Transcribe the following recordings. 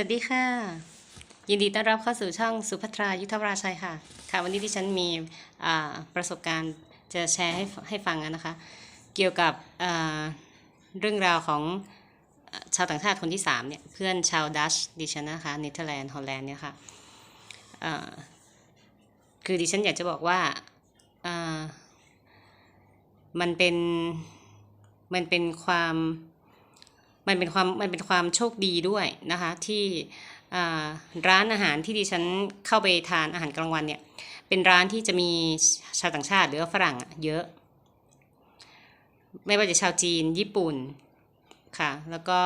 วัสดีค่ะ ยินดีต้อนรับเข้าสู่ช่องสุภัทรายุทธราชัยค่ะ ค่ะ วันนี้ที่ฉันมีประสบการณ์จะแชร์ให้ให้ฟังนะคะ เกี่ยวกับเรื่องราวของชาวต่างชาติคนที่3เนี่ยเพื่อนชาวดัชดิฉันนะคะเนเธอร์แลนด์ฮอลแลนด์เนี่ยค่ะคือดิฉันอยากจะบอกว่ามันเป็นมันเป็นความ มันเป็นความมันเป็นความโชคดีด้วยนะคะที่ร้านอาหารที่ดิฉันเข้าไปทานอาหารกลางวันเนี่ยเป็นร้านที่จะมีชาวต่างชาติหรือว่าฝรั่งเยอะ ไม่ว่าจะชาวจีนญี่ปุ่นค่ะแล้วก็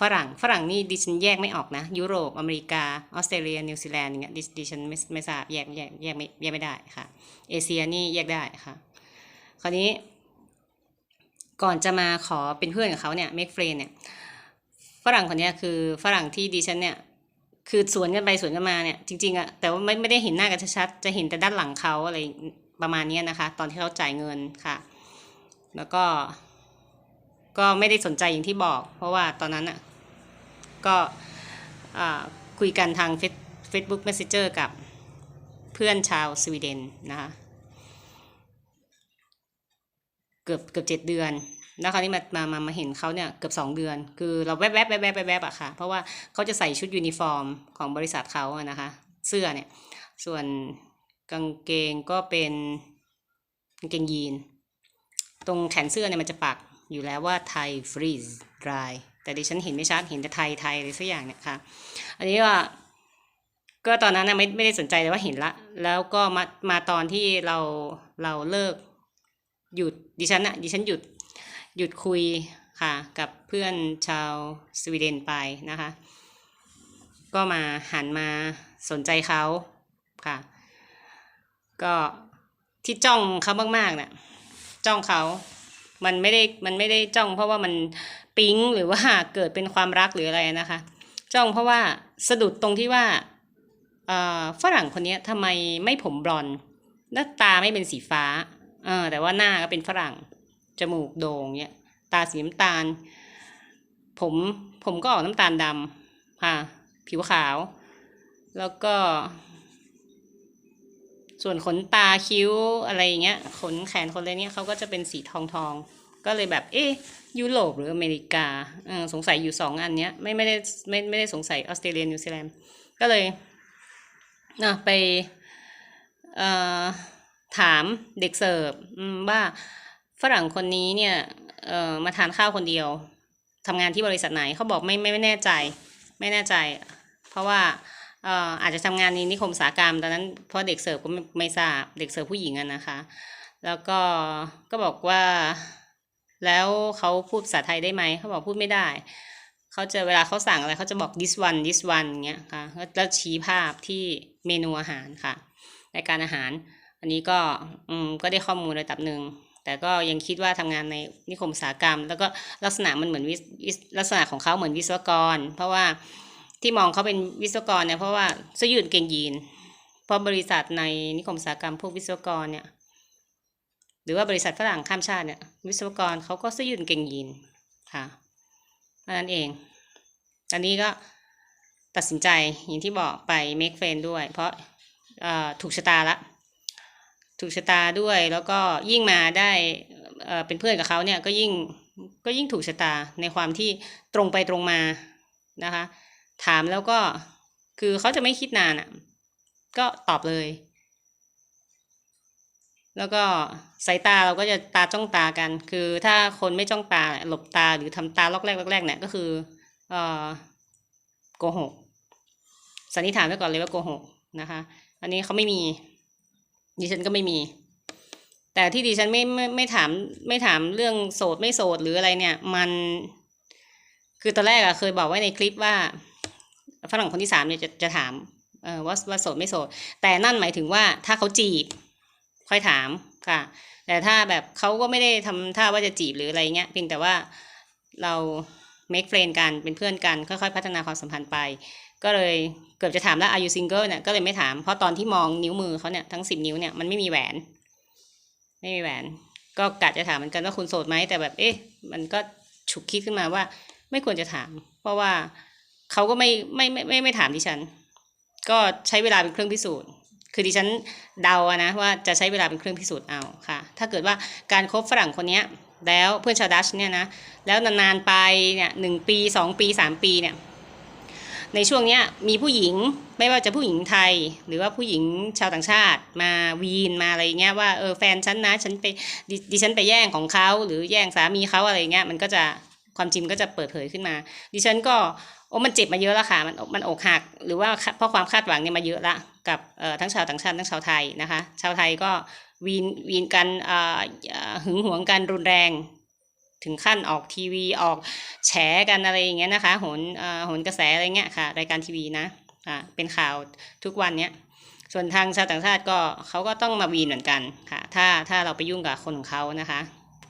ฝรั่งฝรั่งนี่ดิฉันแยกไม่ออกนะ ยุโรปอเมริกาออสเตรเลียนิวซีแลนด์อย่างเงี้ยดิฉันไม่ไม่ทราบแยกแยกแยกไม่แยกไม่ได้ค่ะเอเชียนี่แยกได้ค่ะคราวนี้ ก่อนจะมาขอเป็นเพื่อนกับเขาเนี่ย make friend เนี่ย ฝรั่งคนนี้คือฝรั่งที่ดิฉันเนี่ย คือสวนกันไปสวนกันมาเนี่ย จริงๆอะแต่ว่าไม่ไม่ได้เห็นหน้ากันชัดๆจะเห็นแต่ด้านหลังเขาอะไรประมาณนี้นะคะ ตอนที่เขาจ่ายเงินค่ะ แล้วก็ ก็ไม่ได้สนใจอย่างที่บอก เพราะว่าตอนนั้นอะก็อ่าคุยกันทางเฟซบุ๊ก Messenger กับเพื่อนชาวสวีเดนนะคะ เกือบเกือบเจ็ดเดือนแล้วคราวนี้มามามามาเห็นเขาเนี่ยเกือบสองเดือน คือเราแวบแวบแวบแวบแวบแวบอะค่ะ เพราะว่าเขาจะใส่ชุดยูนิฟอร์มของบริษัทเขาอะนะคะ เสื้อเนี่ย ส่วนกางเกงก็เป็นกางเกงยีน ตรงแขนเสื้อเนี่ยมันจะปักอยู่แล้วว่าไทยฟรีซรายแต่ดิฉันเห็นไม่ชัดเห็นแต่ไทยไทยอะไรสักอย่างเนี่ยค่ะ อันนี้ว่าก็ตอนนั้นนะไม่ไม่ได้สนใจเลยว่าเห็นละ แล้วก็มามาตอนที่เราเราเลิก หยุดดิฉันอะดิฉันหยุดหยุดคุยค่ะกับเพื่อนชาวสวีเดนไปนะคะ ก็มาหันมาสนใจเขาค่ะ ก็ที่จ้องเขามากๆเนะ่ะจ้องเขามันไม่ได้มันไม่ได้จ้องเพราะว่ามันปิ๊งหรือว่าเกิดเป็นความรักหรืออะไรนะคะ จ้องเพราะว่าสะดุดตรงที่ว่าเออฝรั่งคนนี้ทำไมไม่ผมบลอนด์หน้าตาไม่เป็นสีฟ้า เออแต่ว่าหน้าก็เป็นฝรั่ง จมูกโด่งเนี่ยตาสีน้ำตาล ผมผมก็ออกน้ำตาลดำค่ะ ผิวขาว แล้วก็ ส่วนขนตาคิ้วอะไรอย่างเงี้ย ขนแขนขนอะไรเนี้ยเขาก็จะเป็นสีทองทองก็เลยแบบ เอ๊ะยุโรปหรืออเมริกาเออสงสัยอยู่สองอันเนี้ย ไม่ไม่ได้ไม่ไม่ได้สงสัยออสเตรเลียนิวซีแลนด์ก็เลยอะไปเอ่อ ถามเด็กเสิร์ฟว่าฝรั่งคนนี้เนี่ยมาทานข้าวคนเดียวทำงานที่บริษัทไหนเขาบอกไม่ไม่ไม่แน่ใจ ไม่แน่ใจ เพราะว่าเอ่อาจจะทำงานในนิคมอุตสาหกรรมตอนนั้นเพราะเด็กเสิร์ฟก็ไม่ไม่ทราบเด็กเสิร์ฟผู้หญิงอะนะคะ แล้วก็ก็บอกว่า แล้วเขาพูดภาษาไทยได้ไหมเขาบอกพูดไม่ได้เขาจะเวลาเขาสั่งอะไรเขาจะบอก this one this one เงี้ยค่ะแล้วชี้ภาพที่เมนูอาหารค่ะรายการอาหาร อันนี้ก็อืมก็ได้ข้อมูลระดับหนึ่งแต่ก็ยังคิดว่าทำงานในนิคมอุตสาหกรรม แล้วก็ลักษณะมันเหมือนวิวิลักษณะของเขาเหมือนวิศวกร เพราะว่าที่มองเขาเป็นวิศวกรเนี่ยเพราะว่าเสื้อยืดเกงยีนเพราะบริษัทในนิคมอุตสาหกรรมพวกวิศวกรเนี่ย หรือว่าบริษัทฝรั่งข้ามชาติเนี่ย วิศวกรเขาก็เสื้อยืดเกงยีนค่ะเท่านั้นเอง อันนี้ก็ตัดสินใจอย่างที่บอกไป make friend ด้วย เพราะอ่อถูกชะตาละ ถูกชะตาด้วย แล้วก็ยิ่งมาได้เป็นเพื่อนกับเขาเนี่ยก็ยิ่งก็ยิ่งถูกชะตาในความที่ตรงไปตรงมานะคะ ถามแล้วก็คือเขาจะไม่คิดนานอะ่ะ ก็ตอบเลย แล้วก็สายตาเราก็จะตาจ้องตากัน คือถ้าคนไม่จ้องตาหลบตาหรือทำตาลอกแรกลอกแรกเนี่ยก็คือเอ่อโกหกสันนิษฐานไว้ก่อนเลยว่าโกหกนะคะ อันนี้เขาไม่มี ดิฉันก็ไม่มี แต่ที่ดิฉันไม่ไม่ไม่ถามไม่ถามเรื่องโสดไม่โสดหรืออะไรเนี่ย มัน คือตอนแรกอะเคยบอกไว้ในคลิปว่าฝรั่งคนที่สามเนี่ยจะจะถามเออว่าว่าโสดไม่โสด แต่นั่นหมายถึงว่าถ้าเขาจีบ ค่อยถามค่ะ แต่ถ้าแบบเขาก็ไม่ได้ทำท่าว่าจะจีบหรืออะไรเงี้ยเพียงแต่ว่าเรา make friend กันเป็นเพื่อนกันค่อยๆ พัฒนาความสัมพันธ์ไป ก็เลยเกือบจะถามแล้ว are you single เนี่ยก็เลยไม่ถามเพราะตอนที่มองนิ้วมือเขาเนี่ยทั้งสิบนิ้วเนี่ยมันไม่มีแหวน ไม่มีแหวน ก็กะจะถามเหมือนกันว่าคุณโสดไหมแต่แบบเอ๊ะมันก็ฉุกคิดขึ้นมาว่า ไม่ควรจะถาม เพราะว่าเขาก็ไม่ไม่ไม่ไม่ไม่ถามดิฉัน ก็ใช้เวลาเป็นเครื่องพิสูจน์ คือดิฉันเดาอะนะว่าจะใช้เวลาเป็นเครื่องพิสูจน์เอาค่ะ ถ้าเกิดว่าการคบฝรั่งคนเนี้ยแล้วเพื่อนชาวดัชเนี่ยนะแล้วนานๆไปเนี่ยหนึ่งปีสองปีสามปีเนี่ย ในช่วงเนี้ยมีผู้หญิงไม่ว่าจะผู้หญิงไทย หรือว่าผู้หญิงชาวต่างชาติ มาวีนมาอะไรเงี้ยว่าเออแฟนฉันนะฉันไปดดิฉันไปแย่งของเขาหรือแย่งสามีเขาอะไรเงี้ยมันก็จะความจริงก็จะเปิดเผยขึ้นมา ดิฉันก็โอ้มันเจ็บมาเยอะแล้วค่ะมันมันอกหักหรือว่าเพราะความคาดหวังเนี่ยมาเยอะละกับเอ่อทั้งชาวต่างชาติทั้งชาวไทยนะคะ ชาวไทยก็วีนวีนกันเอ่อเอ่อหึงหวงกันรุนแรง ถึงขั้นออกทีวีออกแฉกันอะไรอย่างเงี้ยนะคะโหนเอ่อโหนกระแสอะไรเงี้ยค่ะ รายการทีวีนะอ่าเป็นข่าวทุกวันเนี้ยส่วนทางชาวต่างชาติก็เขาก็ต้องมาวีนเหมือนกันค่ะ ถ้าถ้าเราไปยุ่งกับคนของเขานะคะ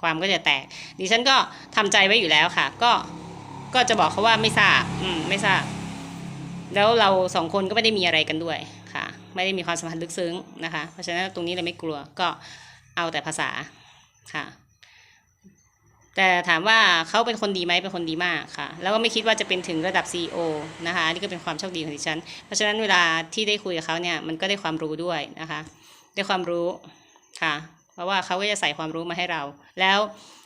ความก็จะแตกดิฉันก็ทำใจไว้อยู่แล้วค่ะ ก็ก็จะบอกเขาว่าไม่ทราบอืมไม่ทราบ แล้วเราสองคนก็ไม่ได้มีอะไรกันด้วยค่ะ ไม่ได้มีความสัมพันธ์ลึกซึ้งนะคะ เพราะฉะนั้นตรงนี้เลยไม่กลัวก็เอาแต่ภาษาค่ะ แต่ถามว่าเขาเป็นคนดีไหมเป็นคนดีมากค่ะ แล้วก็ไม่คิดว่าจะเป็นถึงระดับ CEO นะคะอันนี่ก็เป็นความโชคดีของดิฉัน เพราะฉะนั้นเวลาที่ได้คุยกับเขาเนี่ยมันก็ได้ความรู้ด้วยนะคะ ได้ความรู้ค่ะ เพราะว่าเขาก็จะใส่ความรู้มาให้เรา แล้ว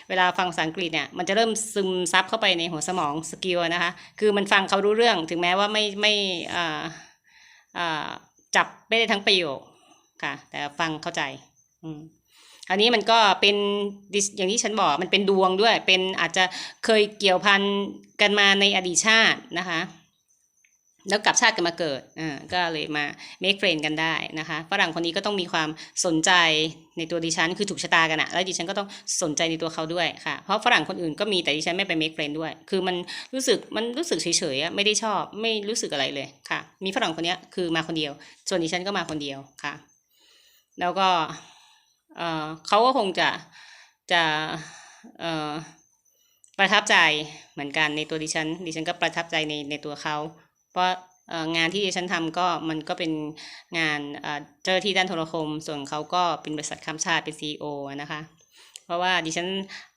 เวลาฟังภาษาอังกฤษเนี่ยมันจะเริ่มซึมซับเข้าไปในหัวสมองสกิลนะคะ คือมันฟังเขารู้เรื่องถึงแม้ว่าไม่ไม่อ่าอ่าจับไม่ได้ทั้งประโยคค่ะ แต่ฟังเข้าใจ อืม อันนี้มันก็เป็นดิอย่างที่ฉันบอกมันเป็นดวงด้วย เป็นอาจจะเคยเกี่ยวพันกันมาในอดีตชาตินะคะแล้วกลับชาติกันมาเกิดอ่าก็เลยมา make friend กันได้นะคะฝรั่งคนนี้ก็ต้องมีความสนใจในตัวดิฉัน คือถูกชะตากันอะแล้วดิฉันก็ต้องสนใจในตัวเขาด้วยค่ะ เพราะฝรั่งคนอื่นก็มีแต่ดิฉันไม่ไป make friend ด้วย คือมันรู้สึกมันรู้สึกเฉยๆอะไม่ได้ชอบไม่รู้สึกอะไรเลยค่ะ มีฝรั่งคนนี้คือมาคนเดียว ส่วนดิฉันก็มาคนเดียวค่ะ แล้วก็ เอ่อเขาก็คงจะจะเอ่อประทับใจเหมือนกันในตัวดิฉัน ดิฉันก็ประทับใจในในตัวเขา เพราะเอองานที่ดิฉันทำก็มันก็เป็นงานเออเจ้าที่ด้านโทรคม ส่วนเขาก็เป็นบริษัทข้ามชาติเป็นซีอนะคะ เพราะว่าดิฉัน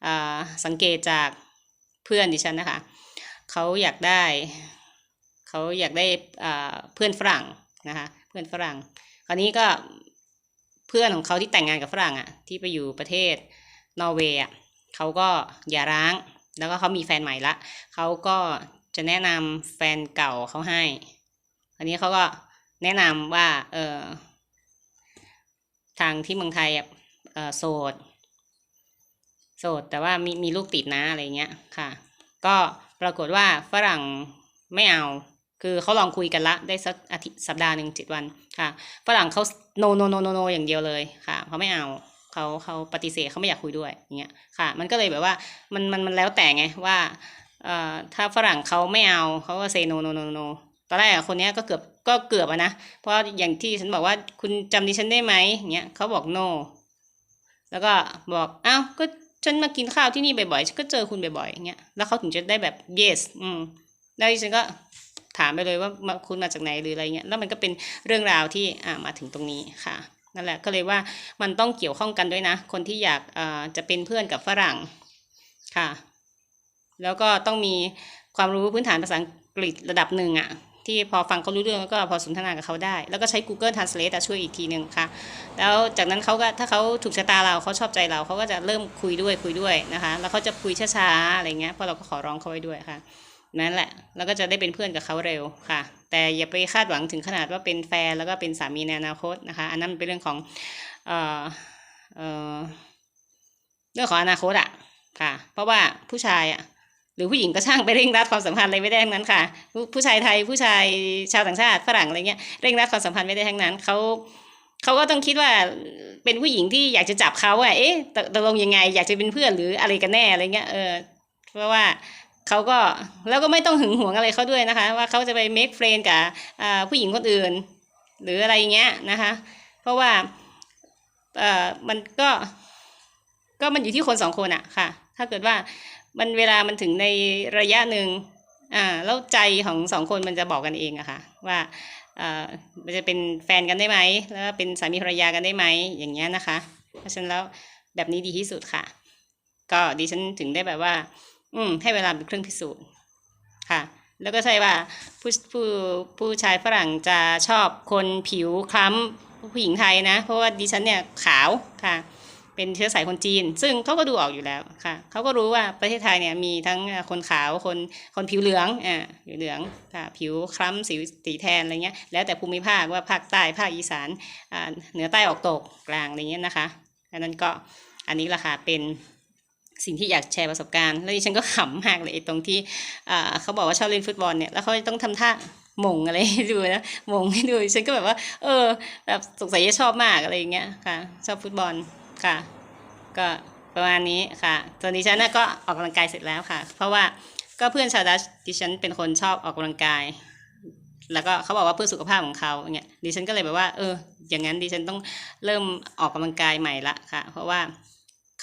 เออสังเกตจากเพื่อนดิฉันนะคะเขาอยากได้เขาอยากได้เออเพื่อนฝรั่งนะคะเพื่อนฝรั่งคราวนี้ก็ เพื่อนของเขาที่แต่งงานกับฝรั่งอะ ที่ไปอยู่ประเทศนอร์เวย์อะเขาก็อย่าร้าง แล้วก็เขามีแฟนใหม่ละเขาก็จะแนะนำแฟนเก่าเขาให้ อันนี้เขาก็แนะนำว่าเออทางที่เมืองไทยอะเออโสดโสดแต่ว่ามีมีลูกติดนะอะไรเงี้ยค่ะ ก็ปรากฏว่าฝรั่งไม่เอา คือเขาลองคุยกันละได้สักอาทิตย์สัปดาห์หนึ่งเจ็ดวันค่ะฝรั่งเขา no no no no no อย่างเดียวเลยค่ะเขาไม่เอาเขาเขาปฏิเสธเขาไม่อยากคุยด้วยอย่างเงี้ยค่ะ มันก็เลยแบบว่ามันมันมันแล้วแต่ไงว่าเอ่อถ้าฝรั่งเขาไม่เอาเขาก็ say no no no no ตอนแรกอะคนนี้ก็เกือบก็เกือบอะนะ เพราะอย่างที่ฉันบอกว่าคุณจำดิฉันได้ไหมอย่างเงี้ยเขาบอก no แล้วก็บอกอ้าวก็ฉันมากินข้าวที่นี่บ่อยๆฉันก็เจอคุณบ่อยๆอย่างเงี้ยแล้วเขาถึงจะได้แบบ yes อืมแล้วดิฉันก็ ถามไปเลยว่าคุณมาจากไหนหรืออะไรเงี้ยแล้วมันก็เป็นเรื่องราวที่อ่ามาถึงตรงนี้ค่ะนั่นแหละก็เลยว่ามันต้องเกี่ยวข้องกันด้วยนะ คนที่อยากอ่าจะเป็นเพื่อนกับฝรั่งค่ะ แล้วก็ต้องมีความรู้พื้นฐานภาษาอังกฤษระดับหนึ่งอะที่พอฟังเขารู้เรื่องแล้วก็พอสนทนากับเขาได้ แล้วก็ใช้ Google Translate ช่วยอีกทีหนึ่งค่ะ แล้วจากนั้นเขาก็ถ้าเขาถูกชะตาเราเขาชอบใจเราเขาก็จะเริ่มคุยด้วยคุยด้วยนะคะ แล้วเขาจะคุยช้าๆอะไรเงี้ยเพราะเราก็ขอร้องเขาไว้ด้วยค่ะ นั่นแหละ แล้วก็จะได้เป็นเพื่อนกับเขาเร็วค่ะ แต่อย่าไปคาดหวังถึงขนาดว่าเป็นแฟนแล้วก็เป็นสามีในอนาคตนะคะ อันนั้นเป็นเรื่องของเอ่อเอ่อเรื่องของอนาคตอะค่ะ เพราะว่าผู้ชายอะหรือผู้หญิงก็ช่างไปเร่งรัดความสัมพันธ์อะไรไม่ได้ทั้งนั้นค่ะ ผู้ผู้ชายไทยผู้ชายชาวต่างชาติฝรั่งอะไรเงี้ยเร่งรัดความสัมพันธ์ไม่ได้ทั้งนั้นเขาเขาก็ต้องคิดว่าเป็นผู้หญิงที่อยากจะจับเขาอะเอ๊ะตตกลงยังไง อยากจะเป็นเพื่อนหรืออะไรกันแน่อะไรเงี้ยเออเพราะว่า เขาก็แล้วก็ไม่ต้องหึงหวงอะไรเขาด้วยนะคะ ว่าเขาจะไป make friend กับผู้หญิงคนอื่น หรืออะไรเงี้ยนะคะ เพราะว่าเอ่อมันก็ก็มันอยู่ที่คนสองคนอะค่ะ ถ้าเกิดว่ามันเวลามันถึงในระยะหนึ่งอ่าแล้วใจของสองคนมันจะบอกกันเองอะค่ะ ว่าเอ่อมันจะเป็นแฟนกันได้ไหมแล้วเป็นสามีภรรยากันได้ไหมอย่างเงี้ยนะคะ เพราะฉะนั้นแล้วแบบนี้ดีที่สุดค่ะ ก็ดิฉันถึงได้แบบว่า อืมให้เวลาเป็นเครื่องพิสูจน์ค่ะ แล้วก็ใช่ว่าผู้ผู้ผู้ชายฝรั่งจะชอบคนผิวคล้ำผู้หญิงไทยนะ เพราะว่าดิฉันเนี่ยขาวค่ะ เป็นเชื้อสายคนจีน ซึ่งเขาก็ดูออกอยู่แล้วค่ะเขาก็รู้ว่าประเทศไทยเนี่ยมีทั้งคนขาวคนคนผิวเหลืองอ่าผิวเหลืองค่ะผิวคล้ำสีสีแทนอะไรเงี้ยแล้วแต่ภูมิภาคว่าภาคใต้ภาคอีสานอ่าเหนือใต้ออกตกกลางอะไรเงี้ยนะคะอันนั้นก็อันนี้ละค่ะเป็น สิ่งที่อยากแชร์ประสบการณ์ แล้วดิฉันก็ขำมากเลยตรงที่อ่าเขาบอกว่าชอบเล่นฟุตบอลเนี่ยแล้วเขาต้องทำท่ามงอะไรให้ดูนะมงให้ดูดิฉันก็แบบว่า เออ แบบสงสัยจะชอบมากอะไรอย่างเงี้ยค่ะ ชอบฟุตบอลค่ะ ก็ประมาณนี้ค่ะตอนนี้ฉันก็ออกกำลังกายเสร็จแล้วค่ะ เพราะว่าก็เพื่อนชาวดัชดิฉันเป็นคนชอบออกกำลังกาย แล้วก็เขาบอกว่าเพื่อสุขภาพของเขาอย่างเงี้ยดิฉันก็เลยแบบว่า เออ อย่างนั้นดิฉันต้องเริ่มออกกำลังกายใหม่ละค่ะ เพราะว่า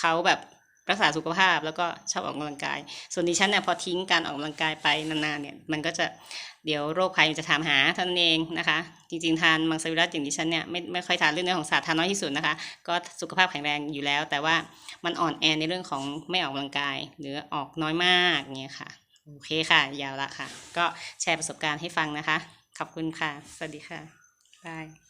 เขาแบบ รักษาสุขภาพแล้วก็ชอบออกกำลังกาย ส่วนดิฉันเนี่ยพอทิ้งการออกกำลังกายไปนานๆเนี่ยมันก็จะเดี๋ยวโรคภัยมันจะถามหาท่านเองนะคะ จริงๆทานมังสวิรัตอย่างดิฉันเนี่ยไม่ไม่ค่อยทานเรื่องเนื้อของสัตว์ทานน้อยที่สุดนะคะ ก็สุขภาพแข็งแรงอยู่แล้ว แต่ว่ามันอ่อนแอในเรื่องของไม่ออกกำลังกาย หรือออกน้อยมากเงี้ยค่ะโอเคค่ะ ยาวละค่ะ ก็แชร์ประสบการณ์ให้ฟังนะคะ ขอบคุณค่ะ สวัสดีค่ะบาย